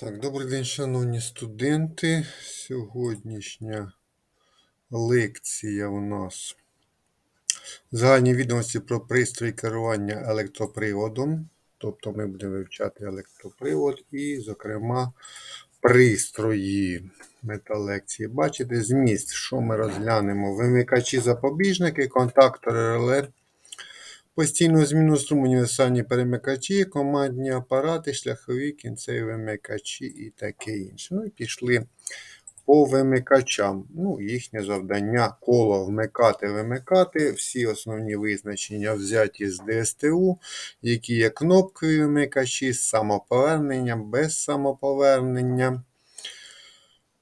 Так, добрий день, шановні студенти. Сьогоднішня лекція у нас загальні відомості про пристрої керування електроприводом. Тобто ми будемо вивчати електропривод і, зокрема, пристрої металекції. Бачите, зміст, що ми розглянемо? Вимикачі запобіжники, контактори реле, Постійну зміну струму універсальні перемикачі, командні апарати, шляхові, кінцеві вимикачі і таке інше. Ну і пішли по вимикачам. Ну, Їхнє завдання коло вмикати, вимикати. Всі основні визначення взяті з ДСТУ, які є кнопкою вимикачі з самоповерненням, без самоповернення.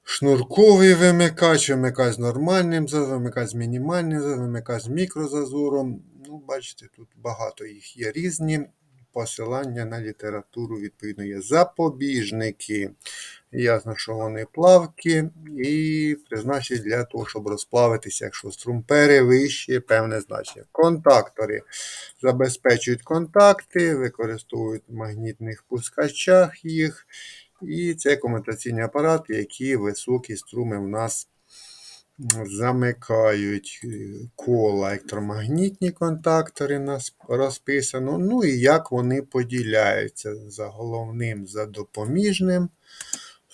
Шнурковий вимикач, вимикач з нормальним зазором, вимикач з мінімальним зазором, вимикач з мікрозазором. Бачите, тут багато їх є різні. Посилання на літературу, відповідно, є запобіжники. Ясно, що вони плавкі і призначені для того, щоб розплавитися, якщо струм перевищує певне значення. Контактори забезпечують контакти, використовують в магнітних пускачах їх. І це комутаційні апарати, які високі струми в нас замикають кола електромагнітні контактори розписано. Ну і як вони поділяються за головним, за допоміжним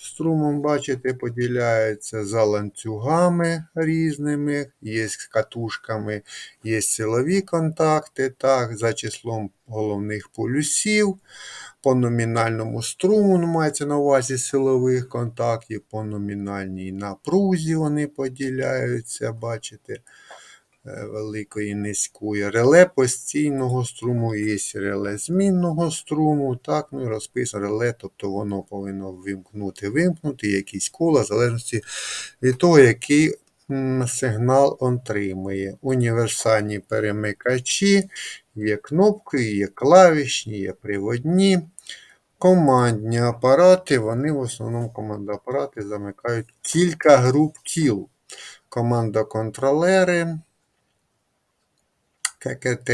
струмом, бачите, поділяються за ланцюгами різними, є з катушками, є силові контакти, так, за числом головних полюсів. По номінальному струму, ну, мається на увазі силових контактів, по номінальній напрузі вони поділяються, бачите, великої низької. Реле постійного струму, є реле змінного струму. так, ну і розписано реле, тобто воно повинно вимкнути, вимкнути якісь кола, в залежності від того, який сигнал отримує. Універсальні перемикачі, є кнопки, є клавішні, є приводні. Командні апарати, вони в основному командні апарати замикають кілька груп кіл. Команда контролери ККТ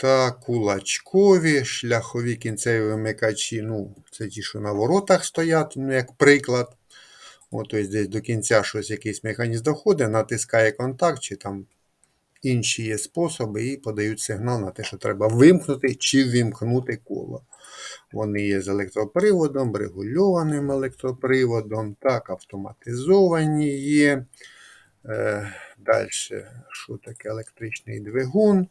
та кулачкові, шляхові кінцеві вимикачі. ну, Це ті, що на воротах стоять, ну, як приклад. От, Десь до кінця щось якийсь механізм доходить, натискає контакт, чи там інші є способи, і подають сигнал на те, що треба вимкнути чи вимкнути коло. Вони є з електроприводом, регульованим електроприводом, так, автоматизовані є. Е, Далі, що таке електричний двигун?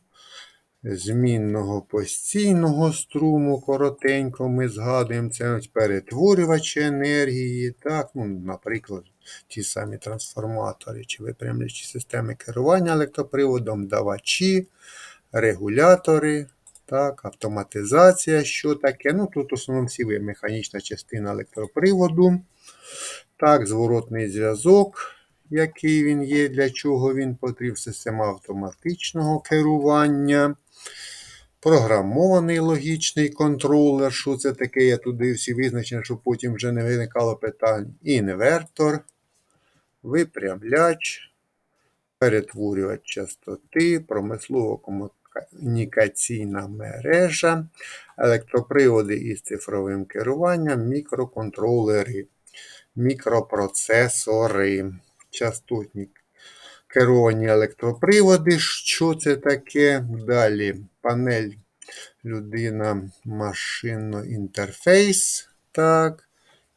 Змінного постійного струму, коротенько ми згадуємо це перетворювачі енергії. так, ну, Наприклад, ті самі трансформатори чи випрямлюючі системи керування електроприводом, давачі, регулятори, так, Автоматизація, що таке. Ну, Тут в основному всі механічна частина електроприводу. Так, Зворотний зв'язок, який він є, для чого він потрібен, система автоматичного керування. Програмований логічний контролер. Що це таке? Я туди всі визначені, щоб потім вже не виникало питань. Інвертор, випрямляч, перетворювач частоти, промислово комунікаційна мережа, електроприводи із цифровим керуванням, мікроконтролери, мікропроцесори, частотні керовані електроприводи. Що це таке? Далі панель людина, машинно інтерфейс. Так.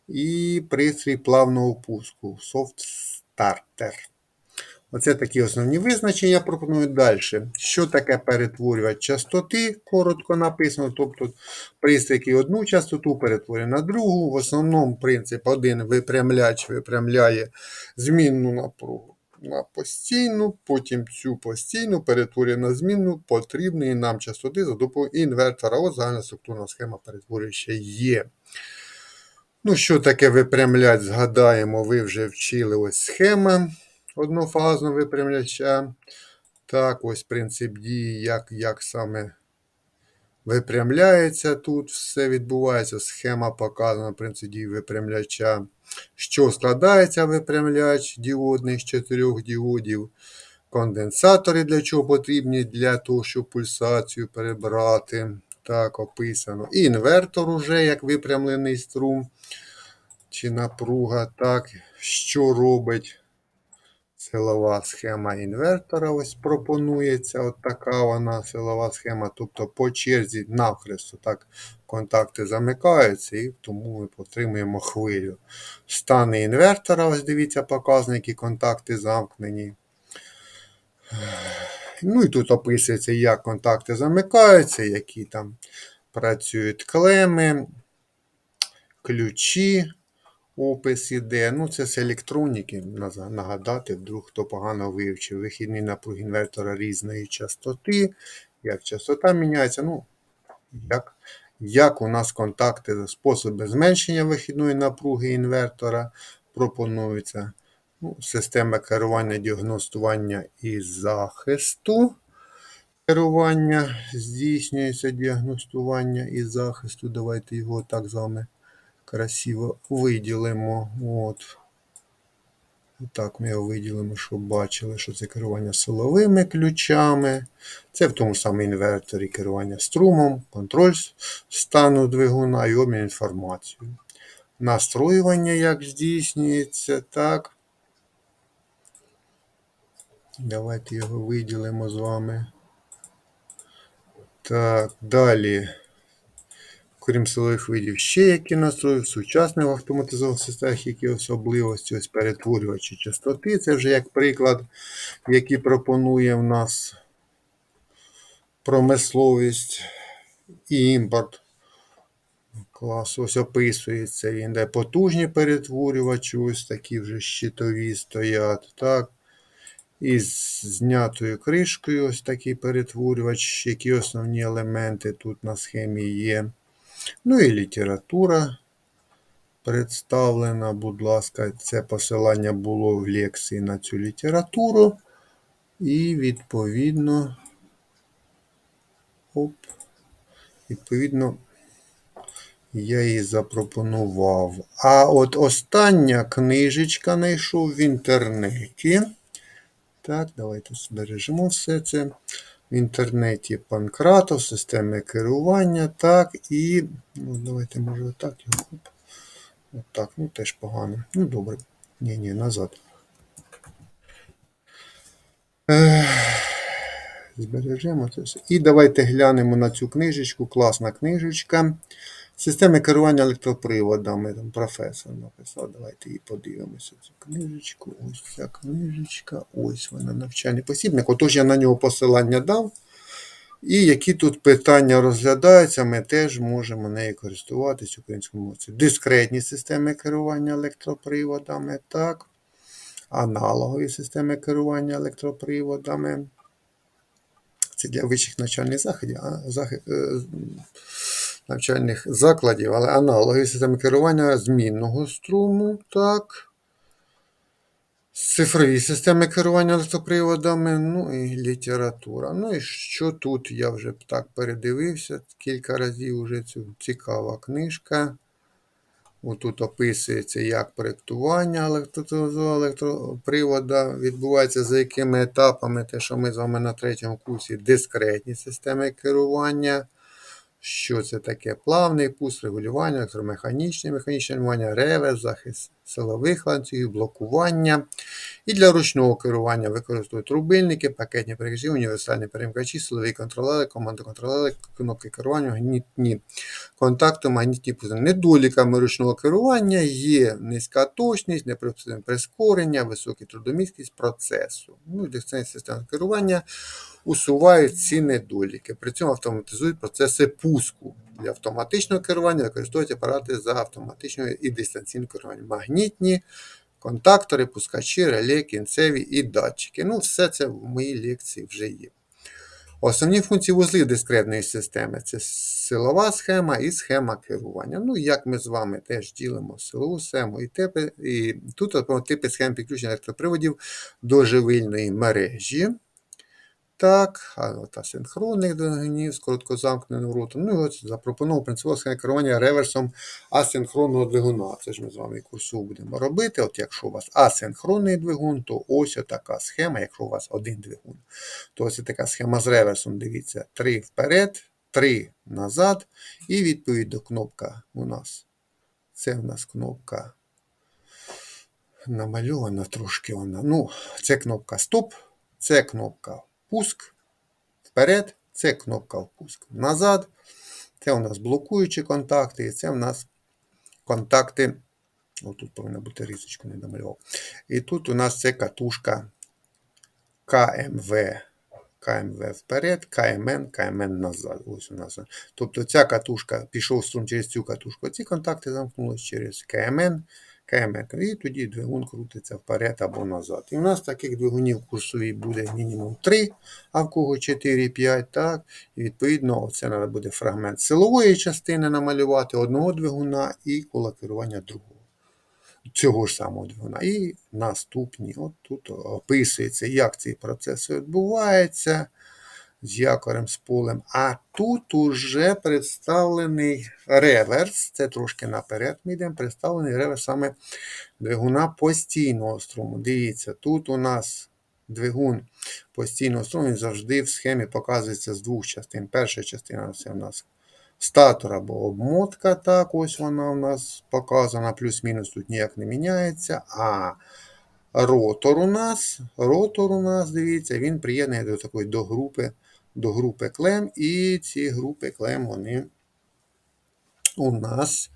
І пристрій плавного пуску. Soft Starter. Оце такі основні визначення я пропоную далі. Що таке перетворювач частоти? Коротко написано. Тобто пристрій, який одну частоту перетворює на другу. В основному принцип один випрямляч випрямляє змінну напругу на постійну, потім цю постійну перетворює на змінну потрібної нам частоти за допомогою інвертора. Ось загальна структурна схема перетворююча є. Ну, що таке випрямляч? Згадаємо, ви вже вчили ось схема однофазного випрямляча. Так, ось принцип дії, як як саме випрямляється тут. Все відбувається. Схема показана принцип дії випрямляча. Що складається випрямляч діодний з чотирьох діодів. Конденсатори для чого потрібні? Для того, щоб пульсацію перебрати. так описано. І інвертор уже як випрямлений струм чи напруга, так, що робить силова схема інвертора. Ось пропонується. От така вона силова схема. Тобто по черзі навхресту так контакти замикаються, і тому ми отримуємо хвилю. Стани інвертора, ось дивіться, показники, контакти замкнені. Ну і тут описується, як контакти замикаються, які там працюють клеми, ключі, опис іде. Ну, це з електроніки, нагадати, вдруг хто погано вивчив. Вихідний напруг інвертора різної частоти, як частота міняється. Ну, як, як у нас контакти, способи зменшення вихідної напруги інвертора пропонуються. Ну, система керування, діагностування і захисту. Керування здійснюється діагностування і захисту. Давайте його так з вами красиво виділимо. От. Так, ми його виділимо, щоб бачили, що це керування силовими ключами. Це в тому самому інверторі керування струмом, контроль стану двигуна і обмін інформацією. Настроювання як здійснюється, так. Давайте його виділимо з вами. Так, далі. Крім силових видів, ще які настрої в сучасних автоматизованих системах, які особливості, ось перетворювачі частоти. Це вже як приклад, який пропонує в нас промисловість і імпорт. Клас, ось описується він, де потужні перетворювачі, ось такі вже щитові стоять. Так. Із знятою кришкою, ось такий перетворювач, які основні елементи тут на схемі є. Ну і література представлена, будь ласка, це посилання було в лекції на цю літературу. І відповідно, оп, відповідно, я її запропонував. А от остання книжечка знайшов в інтернеті. Так, давайте збережемо все це. В інтернеті Панкратов, системи керування. Так, і. Ну, давайте, може, отак його. Отак, ну теж погано. Ну, добре. Ні, ні, назад. Збережемо це все. І давайте глянемо на цю книжечку. Класна книжечка. Системи керування електроприводами. Там професор написав. Давайте її подивимося. Цю книжечку. Ось ця книжечка. Ось вона навчальний посібник. Отож я на нього посилання дав. І які тут питання розглядаються, ми теж можемо нею користуватись українською мовою. Дискретні системи керування електроприводами, так. Аналогові системи керування електроприводами. Це для вищих навчальних заходів, е, навчальних закладів, але аналогові системи керування змінного струму, так. Цифрові системи керування електроприводами, ну і література. Ну і що тут? Я вже так передивився кілька разів цю цікава книжка. Отут описується, як проєктування електро- електропривода відбувається, за якими етапами, те, що ми з вами на третьому курсі, дискретні системи керування. Що це таке? Плавний пуск, регулювання, електромеханічне, механічне регулювання, реверс, захист силових ланцюгів, блокування. І для ручного керування використовують рубильники, пакетні переключі, універсальні перемикачі, силові контролери, командоконтролери, кнопки керування, магнітні контакти, магнітні пузи. Недоліками ручного керування є низька точність, неприпустиме прискорення, висока трудомісткість процесу. Ну, і системи керування усувають ці недоліки. При цьому автоматизують процеси пуску. Для автоматичного керування використовують апарати за автоматичною і дистанційним керуванням. Магнітні, контактори, пускачі, реле, кінцеві і датчики. Ну, все це в моїй лекції вже є. Основні функції вузлів дискретної системи це силова схема і схема керування. Ну, як ми з вами теж ділимо силову схему і типи. І тут про типи схем підключення електроприводів до живильної мережі. Так, а от асинхронних двигунів з короткозамкненим ротом. Ну і от запропонував принципове схема керування реверсом асинхронного двигуна. Це ж ми з вами курсу будемо робити. От якщо у вас асинхронний двигун, то ось така схема. Якщо у вас один двигун, то ось така схема з реверсом. Дивіться, три вперед, 3 назад. І відповідно кнопка у нас. Це в нас кнопка намальована трошки вона. Ну, це кнопка стоп, це кнопка пуск. Вперед, це кнопка впуск. Назад. Це у нас блокуючі контакти, і це у нас контакти. Отут повинна бути рисочку, не намалював. І тут у нас це катушка КМВ. КМВ вперед, КМН, КМН назад. Ось у нас. Тобто ця катушка пішов струм через цю катушку. Ці контакти замкнулися через КМН, КМН. І тоді двигун крутиться вперед або назад. І у нас таких двигунів курсовій буде мінімум 3, а в кого 4-5. так. І відповідно, це треба буде фрагмент силової частини намалювати одного двигуна і коло керування другого цього ж самого двигуна. І наступні. От тут описується, як цей процес відбувається з якорем, з полем. А тут уже представлений реверс. Це трошки наперед ми йдемо. Представлений реверс саме двигуна постійного струму. Дивіться, тут у нас двигун постійного струму він завжди в схемі показується з двох частин. Перша частина це у нас Статор або обмотка, так, ось вона у нас показана, плюс-мінус тут ніяк не міняється. А ротор у нас, ротор у нас, дивіться, він приєднаний до такої до групи, до групи клем. І ці групи клем, вони у нас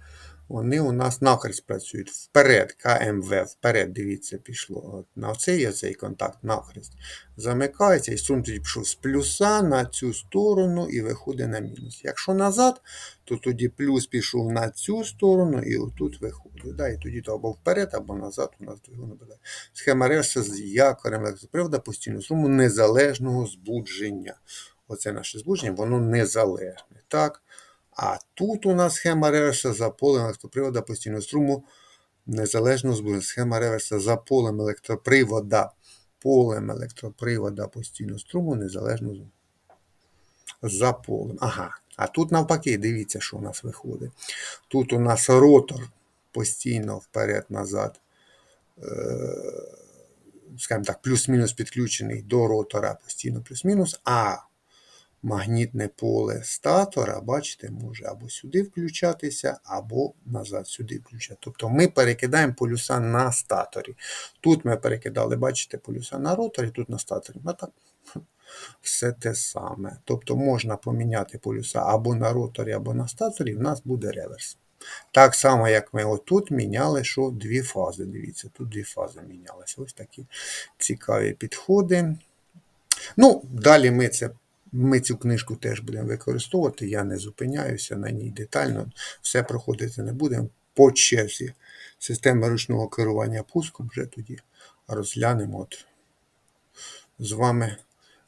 вони у нас нахрест працюють. Вперед, КМВ, вперед, дивіться, пішло. На цей оцей контакт нахрест замикається, і струм пішов з плюса на цю сторону і виходить на мінус. Якщо назад, то тоді плюс пішов на цю сторону і отут виходить. Да, І тоді то або вперед, або назад у нас двигун буде. Схема реверса з якорем електропривода постійного струму незалежного збудження. Оце наше збудження, воно незалежне. Так? А тут у нас схема реверса за полем електропривода постійного струму незалежно збудження. Схема реверса за полем електропривода. Полем електропривода постійного струму незалежно за полем. Ага. А тут навпаки, дивіться, що у нас виходить. Тут у нас ротор постійно вперед-назад, е, скажімо так, плюс-мінус підключений до ротора постійно плюс-мінус. А магнітне поле статора, бачите, може або сюди включатися, або назад сюди включати. Тобто ми перекидаємо полюса на статорі. Тут ми перекидали, бачите, полюса на роторі, тут на статорі. А так все те саме. Тобто можна поміняти полюса або на роторі, або на статорі, в нас буде реверс. Так само, як ми отут міняли, що дві фази. Дивіться, тут дві фази мінялися. Ось такі цікаві підходи. Ну, далі ми це ми цю книжку теж будемо використовувати, я не зупиняюся на ній детально, все проходити не будемо. По черзі системи ручного керування пуском вже тоді розглянемо от з вами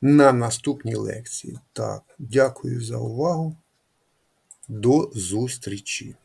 на наступній лекції. Так, дякую за увагу. До зустрічі!